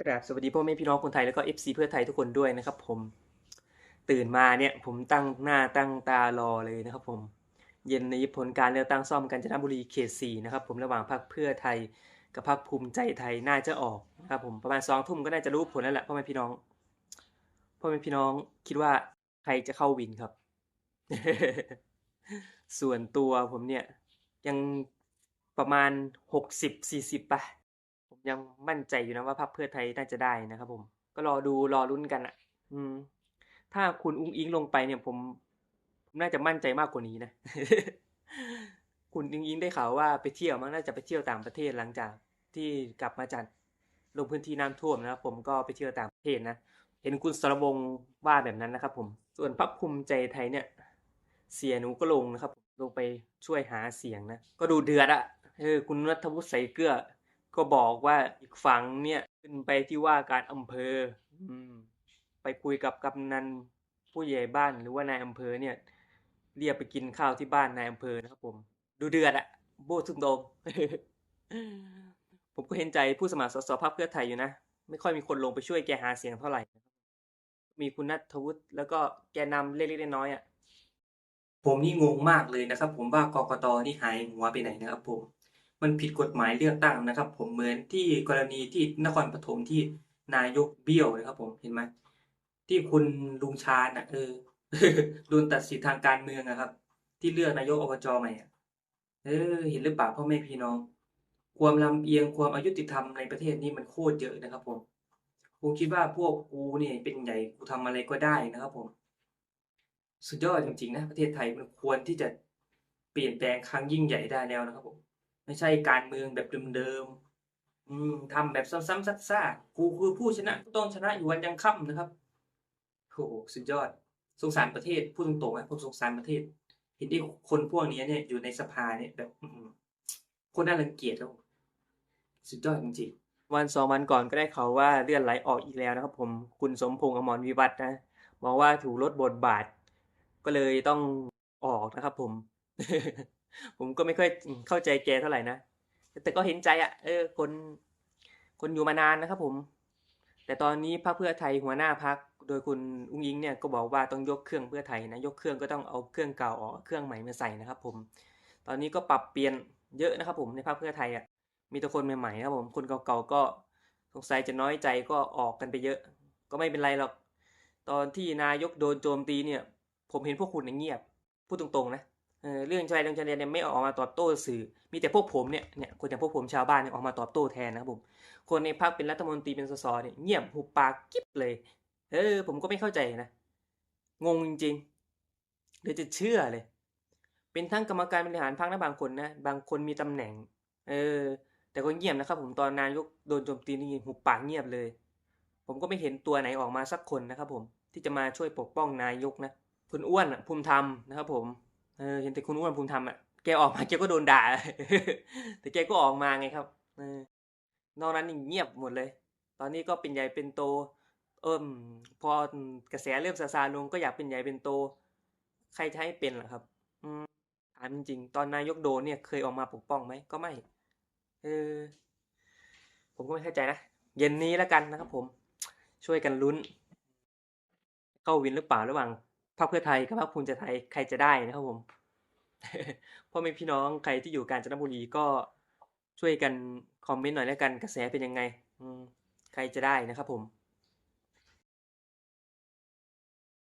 กราบสวัสดีพ่อแม่พี่น้องคนไทยแล้วก็ FC เพื่อไทยทุกคนด้วยนะครับ ผมตื่นมาเนี่ยผมตั้งหน้าตั้งตารอเลยนะครับ ผม เย็นนี้ผลการเลือกตั้งซ่อมกาญจนบุรีเขตสี่นะครับ ผมระหว่างพรรคเพื่อไทยกับพรรคภูมิใจไทยน่าจะออกนะครับผมประมาณสองทุ่มก็น่าจะรู้ผลแล้วแหละพ่อแม่พี่น้องพ่อแม่พี่น้องคิดว่าใครจะเข้าวินครับ ส่วนตัวผมเนี่ยยังประมาณหกสิบสี่สิบป่ะ ผมยังมั่นใจอยู่นะว่าพรรคเพื่อไทยน่าจะได้นะครับผม ก็รอดูรอลุ้นกันอะ อืม ถ้าคุณอุ้งอิงลงไปเนี่ยผมผมน่าจะมั่นใจมากกว่านี้นะ คุณอุ้งอิงได้ข่าวว่าไปเที่ยวมั้งน่าจะไปเที่ยวต่างประเทศหลังจากที่กลับมาจากลงพื้นที่น้ำท่วมนะครับผมก็ไปเที่ยวต่างประเทศนะ เห็นคุณสรวงว่าแบบนั้นนะครับผม ส่วนพรรคภูมิใจไทยเนี่ย เสียหนูก็ลงนะครับลงไปช่วยหาเสียงนะ ก็ดูเดือดอะเออคุณนัทวุฒิใส่เกลือ ก็บอกว่าอีกฝั่งเนี่ยขึ้นไปที่ว่าการอำเภอ อืม ไปคุยกับกำนันผู้ใหญ่บ้านหรือว่านายอำเภอเนี่ย เรียกไปกินข้าวที่บ้านนายอำเภอนะครับผม ดูเดือดอะโบทุกโดมผมก็เห็นใจผู้สมัครสสพรรคเพื่อไทยอยู่นะ ไม่ค่อยมีคนลงไปช่วยแกหาเสียงเท่าไหร่ มีคุณนัทวุฒิแล้วก็แกนนำเล็กๆน้อยๆอะผมนี่งงมากเลยนะครับ ผมว่ากกตนี่หายหัวไปไหนนะครับผม มันผิดกฎหมายเลือกตั้งนะครับ ผมเหมือนที่กรณีที่นครปฐมที่นายกเบี้ยวนะครับ ผมเห็นไหมที่คุณลุงชาญอะเออโดนตัดสิทธิทางการเมืองนะครับ ที่เลือกนายกอบจใหม่อะเออเห็นหรือเปล่าพ่อแม่พี่น้อง ความลำเอียงความอายุติธรรมในประเทศนี้มันโคตรเยอะนะครับ ผมกูคิดว่าพวกกูเนี่ยเป็นใหญ่กูทำอะไรก็ได้นะครับ ผม สุดยอดจริงๆนะประเทศไทยมันควรที่จะเปลี่ยนแปลงครั้งยิ่งใหญ่ได้แล้วนะครับผม ไม่ใช่การเมืองแบบเดิมๆทำแบบซ้ำๆซักๆกูคือผู้ชนะต้องชนะอยู่วันยังค่ำนะครับโอ้โหสุดยอดสงสารประเทศพูดตรงๆนะผมสงสารประเทศ เห็นที่คนพวกนี้เนี่ยอยู่ในสภาเนี่ยแบบคนน่ารังเกียจแล้วสุดยอดจริงๆวันสองวันก่อนก็ได้ข่าวว่าเลื่อนไหลออกอีกแล้วนะครับ ผมคุณสมพงษ์อมรวิวัฒน์นะบอกว่าถูกลดบทบาท ก็เลยต้องออกนะครับผม ผมก็ไม่ค่อยเข้าใจแกเท่าไหร่นะ แต่ก็เห็นใจอะ่ะ เออ คน คนอยู่มานานนะครับผม แต่ตอนนี้พรรคเพื่อไทยหัวหน้าพรรคโดยคุณอุ้งอิงเนี่ยก็บอกว่าต้องยกเครื่องเพื่อไทยนะ ยกเครื่องก็ต้องเอาเครื่องเก่าออกเครื่องใหม่มาใส่นะครับ ผม ตอนนี้ก็ปรับเปลี่ยนเยอะนะครับ ผมในพรรคเพื่อไทยอะ มีแต่คนใหม่ๆครับผม คนเก่าๆก็สงสัยจะน้อยใจก็ออกกันไปเยอะ ก็ไม่เป็นไรหรอก ตอนที่นายกโดนโจมตีเนี่ย ผมเห็นพวกคุณเงียบ พูดตรงๆนะ เรื่องชายเรื่องชายเนี่ยไม่ออกมาตอบโต้สื่อ มีแต่พวกผมเนี่ยเนี่ยคนอย่างพวกผมชาวบ้านเนี่ยออกมาตอบโต้แทนนะครับผม คนในพรรคเป็นรัฐมนตรีเป็นสสเนี่ยเงียบหุบปากกิ๊บเลย เออ ผมก็ไม่เข้าใจนะ งงจริงๆเดี๋ยวจะเชื่อเลย เป็นทั้งกรรมการบริหารพรรคนะบางคนนะ บางคนมีตำแหน่ง เออ แต่ก็เงียบนะครับ ผมตอนนายกโดนโจมตีนี่หุบปากเงียบเลย ผมก็ไม่เห็นตัวไหนออกมาสักคนนะครับ ผมที่จะมาช่วยปกป้องนายกนะคุณอ้วนภูมิธรรมนะครับ ผม เออเห็นแต่คุณอ้วนภูมิธรรมอะแกออกมาแกก็โดนด่า แต่แกก็ออกมาไงครับเออนอกนั้นนี่เงียบหมดเลย ตอนนี้ก็เป็นใหญ่เป็นโต เอิ่มพอกระแสเริ่มซาซาลงก็อยากเป็นใหญ่เป็นโต ใครจะให้เป็นล่ะครับ อืมถามจริงๆตอนนายกโดนเนี่ยเคยออกมาปกป้องไหมก็ไม่ เออ ผมก็ไม่เข้าใจนะ เย็นนี้แล้วกันนะครับผม ช่วยกันลุ้น เข้าวินหรือเปล่าระหว่าง พรรคเพื่อไทยกับพรรคภูมิใจไทยใครจะได้นะครับผมพ่อแม่พี่น้องใครที่อยู่กาญจนบุรีก็ช่วยกันคอมเมนต์หน่อยแล้วกันกระแสเป็นยังไงอืมใครจะได้นะครับผม